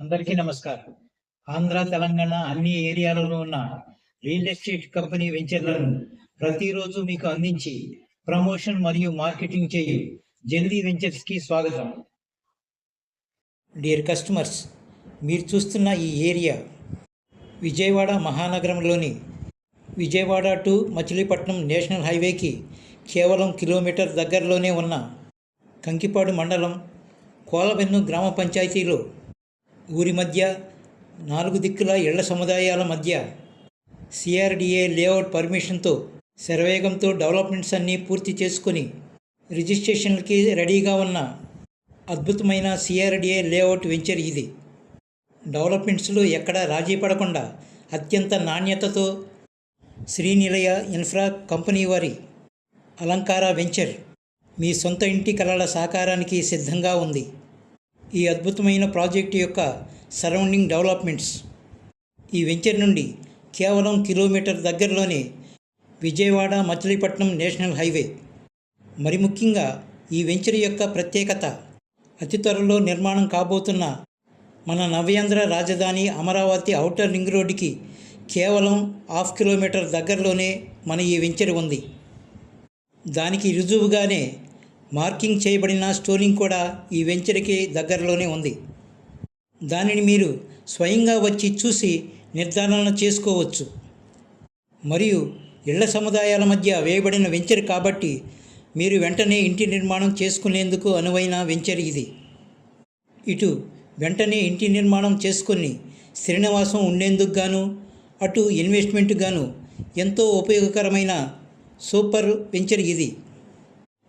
అందరికీ నమస్కారం. ఆంధ్ర తెలంగాణ అన్ని ఏరియాలలో ఉన్న రియల్ ఎస్టేట్ కంపెనీ వెంచర్లను ప్రతిరోజు మీకు అందించి ప్రమోషన్ మరియు మార్కెటింగ్ చేయి జల్దీ వెంచర్స్కి స్వాగతం. డియర్ కస్టమర్స్ మీరు చూస్తున్న ఈ ఏరియా విజయవాడ మహానగరంలోని విజయవాడ టు మచిలీపట్నం నేషనల్ హైవేకి కేవలం కిలోమీటర్ దగ్గరలోనే ఉన్న కంకిపాడు మండలం కోలబెన్ను గ్రామ పంచాయతీలో ఊరి మధ్య నాలుగు దిక్కుల ఇళ్ళ సముదాయాల మధ్య సిఆర్డిఏ లేఅవుట్ పర్మిషన్తో శరవేగంతో డెవలప్మెంట్స్ అన్నీ పూర్తి చేసుకొని రిజిస్ట్రేషన్లకి రెడీగా ఉన్న అద్భుతమైన సిఆర్డిఏ లేఅవుట్ వెంచర్ ఇది. డెవలప్మెంట్స్లో ఎక్కడా రాజీ పడకుండా అత్యంత నాణ్యతతో శ్రీనిలయ ఇన్ఫ్రా కంపెనీ వారి అలంకార వెంచర్ మీ సొంత ఇంటి కలల సాకారానికి సిద్ధంగా ఉంది. ఈ అద్భుతమైన ప్రాజెక్టు యొక్క సరౌండింగ్ డెవలప్మెంట్స్. ఈ వెంచర్ నుండి కేవలం కిలోమీటర్ దగ్గరలోనే విజయవాడ మచిలీపట్నం నేషనల్ హైవే. మరి ముఖ్యంగా ఈ వెంచర్ యొక్క ప్రత్యేకత అతి త్వరలో నిర్మాణం కాబోతున్న మన నవ్యాంధ్ర రాజధాని అమరావతి ఔటర్ రింగ్ రోడ్డుకి కేవలం హాఫ్ కిలోమీటర్ దగ్గరలోనే మన ఈ వెంచర్ ఉంది. దానికి రుజువుగానే మార్కింగ్ చేయబడిన స్టోరింగ్ కూడా ఈ వెంచర్కి దగ్గరలోనే ఉంది. దానిని మీరు స్వయంగా వచ్చి చూసి నిర్ధారణ చేసుకోవచ్చు. మరియు ఇళ్ళ సముదాయాల మధ్య వేయబడిన వెంచర్ కాబట్టి మీరు వెంటనే ఇంటి నిర్మాణం చేసుకునేందుకు అనువైన వెంచర్ ఇది. ఇటు వెంటనే ఇంటి నిర్మాణం చేసుకొని శ్రీనివాసం ఉండేందుకు గాను అటు ఇన్వెస్ట్మెంట్ గాను ఎంతో ఉపయోగకరమైన సూపర్ వెంచర్ ఇది.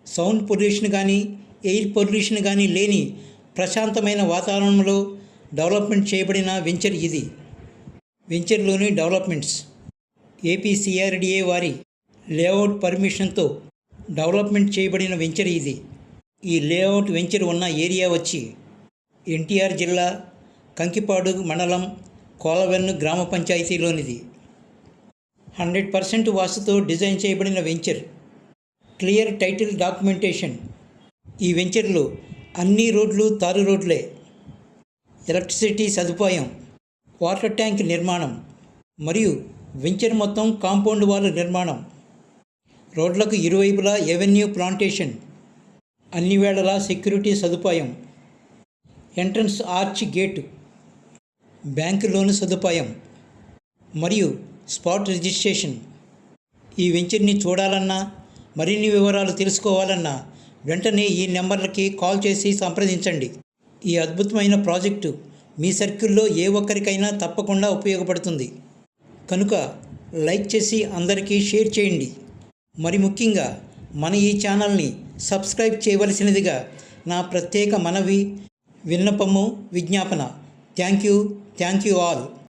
సౌండ్ పొల్యూషన్ కానీ ఎయిర్ పొల్యూషన్ కానీ లేని ప్రశాంతమైన వాతావరణంలో డెవలప్మెంట్ చేయబడిన వెంచర్ ఇది. వెంచర్లోని డెవలప్మెంట్స్. ఏపీసీఆర్డీఏ వారి లేఅవుట్ పర్మిషన్తో డెవలప్మెంట్ చేయబడిన వెంచర్ ఇది. ఈ లేఅవుట్ వెంచర్ ఉన్న ఏరియా వచ్చి ఎన్టీఆర్ జిల్లా కంకిపాడు మండలం కోలవెన్ను గ్రామ పంచాయతీలోనిది. హండ్రెడ్ పర్సెంట్ వాస్తుతో డిజైన్ చేయబడిన వెంచర్. Clear title documentation. ఈ వెంచర్లో అన్ని రోడ్లు తారు రోడ్లే. ఎలక్ట్రిసిటీ సదుపాయం వాటర్ ట్యాంక్ నిర్మాణం మరియు వెంచర్ మొత్తం కాంపౌండ్ వాల్ నిర్మాణం. రోడ్లకు ఇరువైపులా ఎవెన్యూ ప్లాంటేషన్ అన్ని వేళలా సెక్యూరిటీ సదుపాయం entrance arch gate bank loan సదుపాయం మరియు స్పాట్ రిజిస్ట్రేషన్. ఈ వెంచర్ని చూడాలన్నా మరిన్ని వివరాలు తెలుసుకోవాలన్నా వెంటనే ఈ నెంబర్లకి కాల్ చేసి సంప్రదించండి. ఈ అద్భుతమైన ప్రాజెక్టు మీ సర్కిల్లో ఏ ఒక్కరికైనా తప్పకుండా ఉపయోగపడుతుంది. కనుక లైక్ చేసి అందరికీ షేర్ చేయండి. మరి ముఖ్యంగా మన ఈ ఛానల్ని సబ్స్క్రైబ్ చేయవలసినదిగా నా ప్రత్యేక మనవి విన్నపము విజ్ఞాపన. Thank you thank you all.